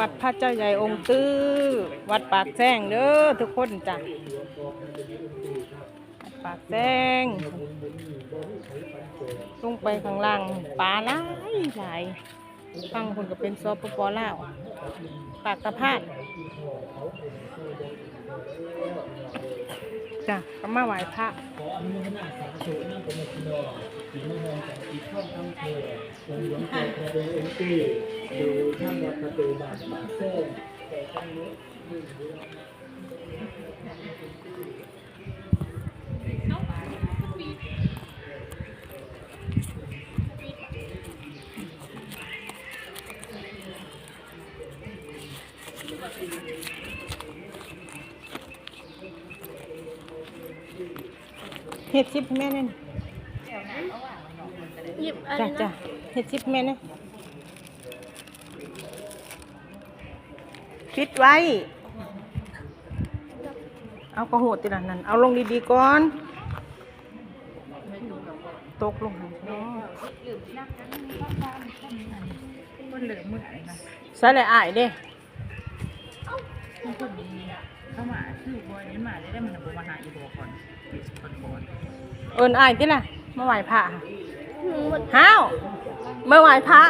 วัดพระเจ้าใหญ่องค์ตื้อ วัดปากแซงเด้อทุกคนจ้ะวัดปากแซงลงไปข้างล่างปลาหลายหลายฟังคนก็เป็นซอปปลาวปากตะพาดจ้ะก็มาไหว้พระ มีหน้าสาธุนั่งเป็นคนดอสีมมองจากอีกข้อทั้งเธอองค์หลวงพ่อพระเองค์ตีดูท่านวัดประตูบานบาเส้นแต่ตั้งนี้เฮ็ดชิปแม่นี่ หยิบอันจ้ะนี้จ้ะนะเฮ็ดชิปแม่นี่ปิดไว้ เอากระโหดติละนั่นเอาลงดีๆก่อน ตกลงหันเนาะมันเหลือมืออะไรนะใส่เลยอ้ายเด้ มันคนดีเข้ามาคือบัวนี้มาได้ได้มันบัวมาหาอีบัวก่อนก่อนก่อน เอิ้นอ้ายติล่ะ มาไหว้พระหนูหมดห้าวมาไหว้พระ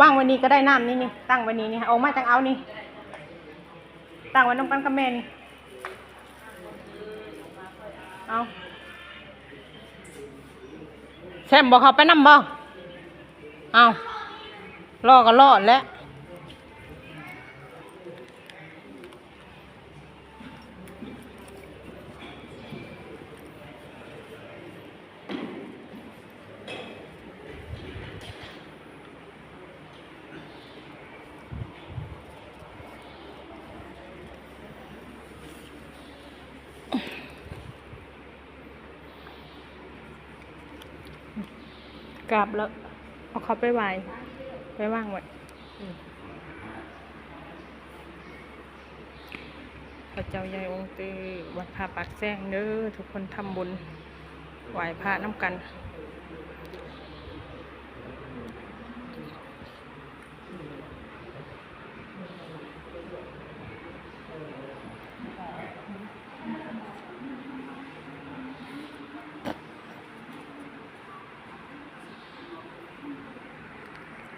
ว่างวันนี้ก็ได้น้ำนี่นี่ตั้งไวันนี้นี่เอามาจังเอานี่ ตั้งว้น้ำกันกับแม่นี่ เอาแซมบอกเขาไปนำบ่เอารอก็รอดแล้ว กลับแล้ว เอาเขาไปไหวไปว่างไว้อืมพระเจ้าใหญ่องค์ตือวัดพระปากแซงเด้อทุกคนทำบุญไหว้พระน้ำกัน